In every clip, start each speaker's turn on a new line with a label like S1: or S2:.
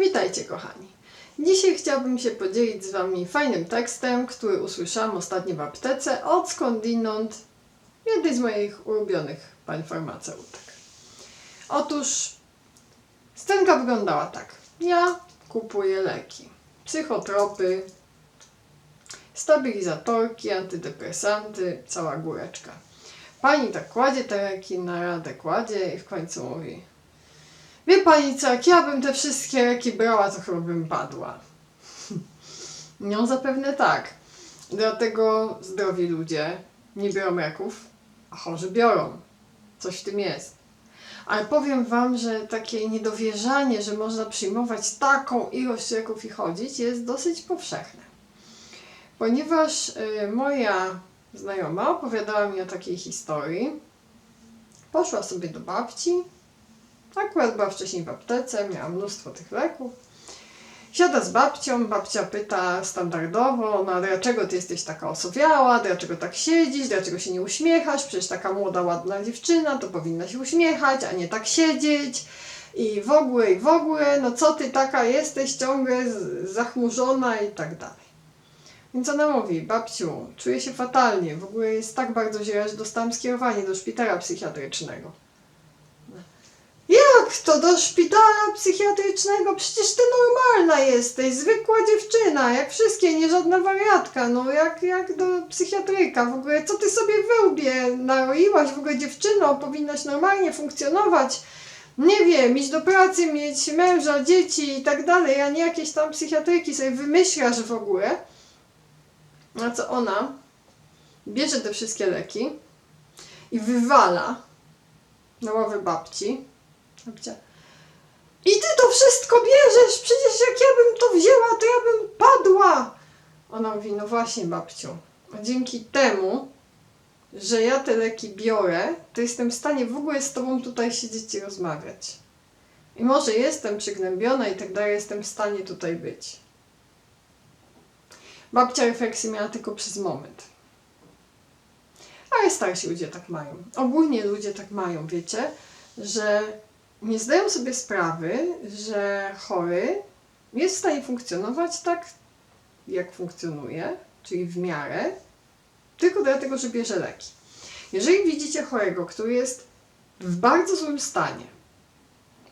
S1: Witajcie kochani. Dzisiaj chciałabym się podzielić z Wami fajnym tekstem, który usłyszałam ostatnio w aptece od skądinąd jednej z moich ulubionych pań farmaceutek. Otóż scenka wyglądała tak. Ja kupuję leki, psychotropy, stabilizatorki, antydepresanty, cała góreczka. Pani tak kładzie te leki na radę, kładzie i w końcu mówi Wie pani co, jak ja bym te wszystkie leki brała, to chyba bym padła. No zapewne tak. Dlatego zdrowi ludzie nie biorą leków, a chorzy biorą. Coś w tym jest. Ale powiem wam, że takie niedowierzanie, że można przyjmować taką ilość leków i chodzić, jest dosyć powszechne. Ponieważ y, moja znajoma opowiadała mi o takiej historii. Poszła sobie do babci, Akurat była wcześniej w aptece, miała mnóstwo tych leków. Siada z babcią, babcia pyta standardowo, no dlaczego ty jesteś taka osowiała, dlaczego tak siedzisz, dlaczego się nie uśmiechasz, przecież taka młoda, ładna dziewczyna to powinna się uśmiechać, a nie tak siedzieć i w ogóle, i w ogóle, no co ty taka jesteś ciągle zachmurzona i tak dalej. Więc ona mówi, babciu, czuję się fatalnie, w ogóle jest tak bardzo źle, że dostałam skierowanie do szpitala psychiatrycznego. Jak to do szpitala psychiatrycznego? Przecież ty normalna jesteś, zwykła dziewczyna, jak wszystkie, nie żadna wariatka, no jak, jak do psychiatryka w ogóle. Co ty sobie we łbie naroiłaś w ogóle dziewczyno? Powinnaś normalnie funkcjonować. Nie wiem, iść do pracy, mieć męża, dzieci i tak dalej, a nie jakieś tam psychiatryki sobie wymyślasz w ogóle. A co ona? Bierze te wszystkie leki i wywala na ławę babci. I ty to wszystko bierzesz! Przecież jak ja bym to wzięła, to ja bym padła! Ona mówi, no właśnie babciu, dzięki temu, że ja te leki biorę, to jestem w stanie w ogóle z tobą tutaj siedzieć i rozmawiać. I może jestem przygnębiona i tak dalej, jestem w stanie tutaj być. Babcia refleksji miała tylko przez moment. Ale starsi ludzie tak mają. Ogólnie ludzie tak mają, wiecie, że nie zdają sobie sprawy, że chory jest w stanie funkcjonować tak, jak funkcjonuje, czyli w miarę, tylko dlatego, że bierze leki. Jeżeli widzicie chorego, który jest w bardzo złym stanie,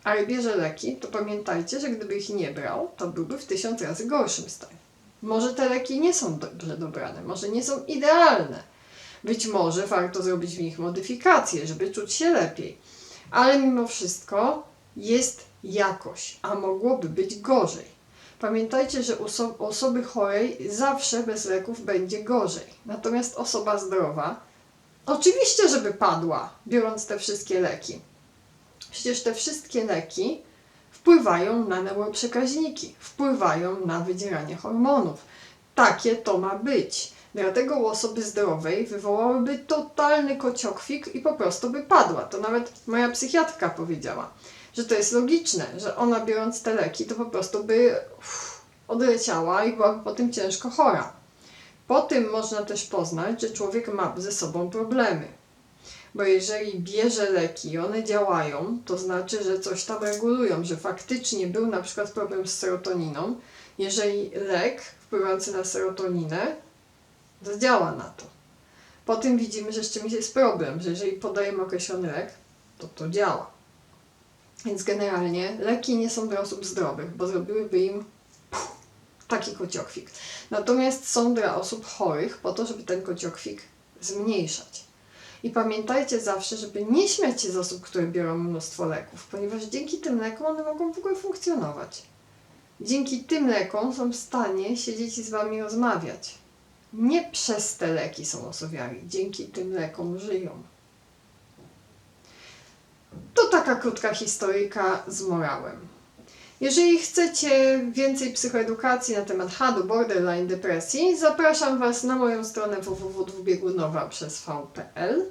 S1: ale bierze leki, to pamiętajcie, że gdyby ich nie brał, to byłby w tysiąc razy gorszym stanie. Może te leki nie są dobrze dobrane, może nie są idealne. Być może warto zrobić w nich modyfikacje, żeby czuć się lepiej ale mimo wszystko jest jakoś, a mogłoby być gorzej. Pamiętajcie, że oso- osoby chorej zawsze bez leków będzie gorzej. Natomiast osoba zdrowa, oczywiście, żeby padła, biorąc te wszystkie leki. Przecież te wszystkie leki wpływają na neuroprzekaźniki, wpływają na wydzieranie hormonów. Takie to ma być. Dlatego u osoby zdrowej wywołałyby totalny kociokwik i po prostu by padła. To nawet moja psychiatrka powiedziała, że to jest logiczne, że ona biorąc te leki, to po prostu by uff, odleciała i byłaby po tym ciężko chora. Po tym można też poznać, że człowiek ma ze sobą problemy. Bo jeżeli bierze leki i one działają, to znaczy, że coś tam regulują, że faktycznie był na przykład problem z serotoniną. Jeżeli lek wpływający na serotoninę zadziała na to. Po tym widzimy, że z czymś jest problem, że jeżeli podajemy określony lek, to to działa. Więc generalnie leki nie są dla osób zdrowych, bo zrobiłyby im taki kociokwik. Natomiast są dla osób chorych po to, żeby ten kociokwik zmniejszać. I pamiętajcie zawsze, żeby nie śmiać się z osób, które biorą mnóstwo leków, ponieważ dzięki tym lekom one mogą w ogóle funkcjonować. Dzięki tym lekom są w stanie siedzieć i z wami rozmawiać. Nie przez te leki są osowiali, dzięki tym lekom żyją. To taka krótka historyjka z morałem. Jeżeli chcecie więcej psychoedukacji na temat HAD-u, borderline, depresji, zapraszam Was na moją stronę www.dwubiegunowa przez v.pl.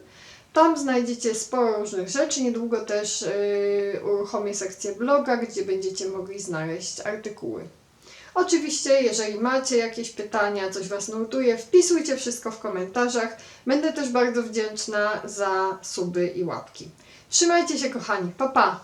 S1: Tam znajdziecie sporo różnych rzeczy. Niedługo też yy, uruchomię sekcję bloga, gdzie będziecie mogli znaleźć artykuły. Oczywiście, jeżeli macie jakieś pytania, coś Was nurtuje, wpisujcie wszystko w komentarzach. Będę też bardzo wdzięczna za suby i łapki. Trzymajcie się, kochani. Pa, pa!